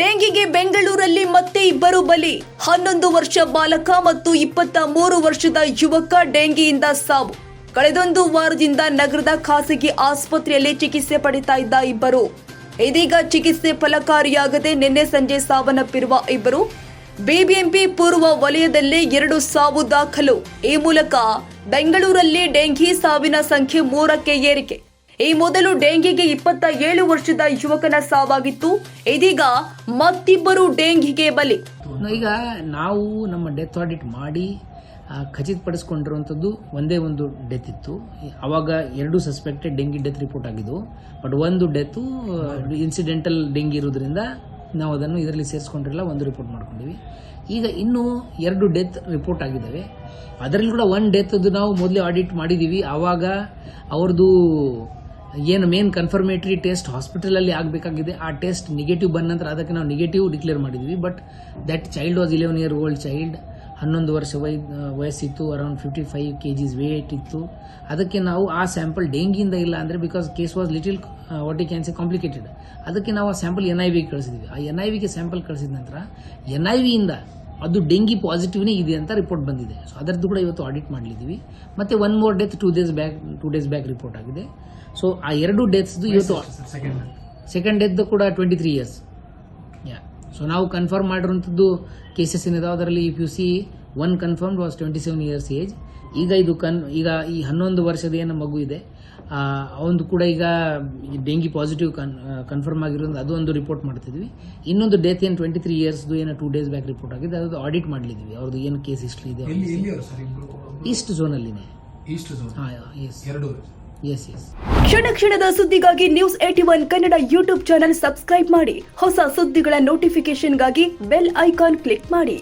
ಡೆಂಗಿಗೆ ಬೆಂಗಳೂರಲ್ಲಿ ಮತ್ತೆ ಇಬ್ಬರು ಬಲಿ. ಹನ್ನೊಂದು ವರ್ಷ ಬಾಲಕ ಮತ್ತು ಇಪ್ಪತ್ತ ಮೂರು ವರ್ಷದ ಯುವಕ ಡೆಂಗಿಯಿಂದ ಸಾವು. ಕಳೆದೊಂದು ವಾರದಿಂದ ನಗರದ ಖಾಸಗಿ ಆಸ್ಪತ್ರೆಯಲ್ಲಿ ಚಿಕಿತ್ಸೆ ಪಡಿತಾ ಇದ್ದ ಇಬ್ಬರು. ಇದೀಗ ಚಿಕಿತ್ಸೆ ಫಲಕಾರಿಯಾಗದೆ ನಿನ್ನೆ ಸಂಜೆ ಸಾವನ್ನಪ್ಪಿರುವ ಇಬ್ಬರು. ಬಿಬಿಎಂಪಿ ಪೂರ್ವ ವಲಯದಲ್ಲಿ ಎರಡು ಸಾವು ದಾಖಲು. ಈ ಮೂಲಕ ಬೆಂಗಳೂರಲ್ಲಿ ಡೆಂಗಿ ಸಾವಿನ ಸಂಖ್ಯೆ ಮೂರಕ್ಕೆ ಏರಿಕೆ. ಈ ಮೊದಲು ಡೆಂಗಿಗೆ ಇಪ್ಪತ್ತ ಏಳು ವರ್ಷದ ಯುವಕನ ಸಾವಾಗಿತ್ತು. ಇದೀಗ ಮತ್ತಿಬ್ಬರು ಡೆಂಗಿಗೆ ಬಲಿ. ಈಗ ನಾವು ನಮ್ಮ ಡೆತ್ ಆಡಿಟ್ ಮಾಡಿ ಖಚಿತಪಡಿಸ್ಕೊಂಡಿರುವಂಥದ್ದು ಒಂದೇ ಒಂದು ಡೆತ್ ಇತ್ತು. ಅವಾಗ ಎರಡು ಸಸ್ಪೆಕ್ಟೆಡ್ ಡೆಂಗಿ ಡೆತ್ ರಿಪೋರ್ಟ್ ಆಗಿದ್ದು ಬಟ್ ಒಂದು ಡೆತ್ತು ಇನ್ಸಿಡೆಂಟಲ್ ಡೆಂಗಿ ಇರೋದ್ರಿಂದ ನಾವು ಅದನ್ನು ಇದರಲ್ಲಿ ಸೇರಿಸ್ಕೊಂಡಿರಲ್ಲ, ಒಂದು ರಿಪೋರ್ಟ್ ಮಾಡ್ಕೊಂಡಿವಿ. ಈಗ ಇನ್ನೂ ಎರಡು ಡೆತ್ ರಿಪೋರ್ಟ್ ಆಗಿದ್ದಾವೆ. ಅದರಲ್ಲಿ ಕೂಡ ಒನ್ ಡೆತ್ ನಾವು ಮೊದಲೇ ಆಡಿಟ್ ಮಾಡಿದ್ದೀವಿ ಆವಾಗ ಅವ್ರದ್ದು ಏನು ಮೇನ್ ಕನ್ಫರ್ಮೇಟರಿ ಟೆಸ್ಟ್ ಹಾಸ್ಪಿಟಲಲ್ಲಿ ಆಗಬೇಕಾಗಿದೆ. ಆ ಟೆಸ್ಟ್ ನೆಗೆಟಿವ್ ಬಂದ ನಂತರ ಅದಕ್ಕೆ ನಾವು ನೆಗೆಟಿವ್ ಡಿಕ್ಲೇರ್ ಮಾಡಿದ್ವಿ. But that child was eleven year old child ಹನ್ನೊಂದು ವರ್ಷ ವೈ ವಯಸ್ಸಿತ್ತು. Around fifty five kgs weight ಇತ್ತು. ಅದಕ್ಕೆ ನಾವು ಆ ಸ್ಯಾಂಪಲ್ ಡೆಂಗಿಯಿಂದ ಇಲ್ಲ ಅಂದರೆ because case was little what can see complicated ಅದಕ್ಕೆ ನಾವು ಆ ಸ್ಯಾಂಪಲ್ ಎನ್ ಐ ವಿ ಕಳಿಸಿದ್ವಿ. ಆ ಎನ್ ಐ ವಿಗೆ ಸ್ಯಾಂಪಲ್ ಕಳಿಸಿದ ನಂತರ ಎನ್ ಐ ವಿಯಿಂದ ಅದು ಡೆಂಗಿ ಪಾಸಿಟಿವ್ನೇ ಇದೆ ಅಂತ ರಿಪೋರ್ಟ್ ಬಂದಿದೆ. ಸೊ ಅದರದ್ದು ಕೂಡ ಇವತ್ತು ಆಡಿಟ್ ಮಾಡಲಿದ್ದೀವಿ. ಮತ್ತೆ one more death two days back two days back report ಆಗಿದೆ. ಸೊ ಆ ಎರಡು ಡೆತ್ಸ್ದು ಇವತ್ತು ಸೆಕೆಂಡ್ ಡೆತ್ ಕೂಡ twenty three years yeah so ನಾವು ಕನ್ಫರ್ಮ್ ಮಾಡಿರುವಂಥದ್ದು ಕೇಸಸ್ ಏನಿದಾವೆ ಅದರಲ್ಲಿ? If you see one confirm was twenty seven years age ಈಗ ಇದು ಕನ್ ಈಗ ಈ ಹನ್ನೊಂದು ವರ್ಷದ ಏನು ಮಗು ಇದೆ? ಅವನು ಕೂಡ ಈಗ ಈ ಡೆಂಗಿ ಪಾಸಿಟಿವ್ ಕನ್ ಕನ್ಫರ್ಮ್ ಆಗಿರೋದು ಅದು ಒಂದು ರಿಪೋರ್ಟ್ ಮಾಡ್ತಿದ್ವಿ. ಇನ್ನೊಂದು ಡೆತ್ ಏನು ಟ್ವೆಂಟಿ ತ್ರೀ ಇಯರ್ಸ್ದು ಏನೋ ಟೂ ಡೇಸ್ ಬ್ಯಾಕ್ ರಿಪೋರ್ಟ್ ಆಗಿದೆ ಅದು ಆಡಿಟ್ ಮಾಡಲಿದ್ವಿ. ಅವ್ರದ್ದು ಏನು ಕೇಸ್ ಹಿಸ್ಟ್ರಿ ಇದೆ ಈಸ್ಟ್ ಝೋನಲ್ಲಿನೇ ಈಸ್ಟ್ ಝೋನ್ ಹಾಂ ಎಸ್ ಎರಡು ಎಸ್ ಎಸ್ ಕ್ಷಣ ಕ್ಷಣದ ಸುದ್ದಿಗಾಗಿ news eighty one Kannada YouTube channel subscribe ಮಾಡಿ. ಹೊಸ ಸುದ್ದಿಗಳ ನೋಟಿಫಿಕೇಶನ್ಗಾಗಿ ಬೆಲ್ ಐಕಾನ್ ಕ್ಲಿಕ್ ಮಾಡಿ.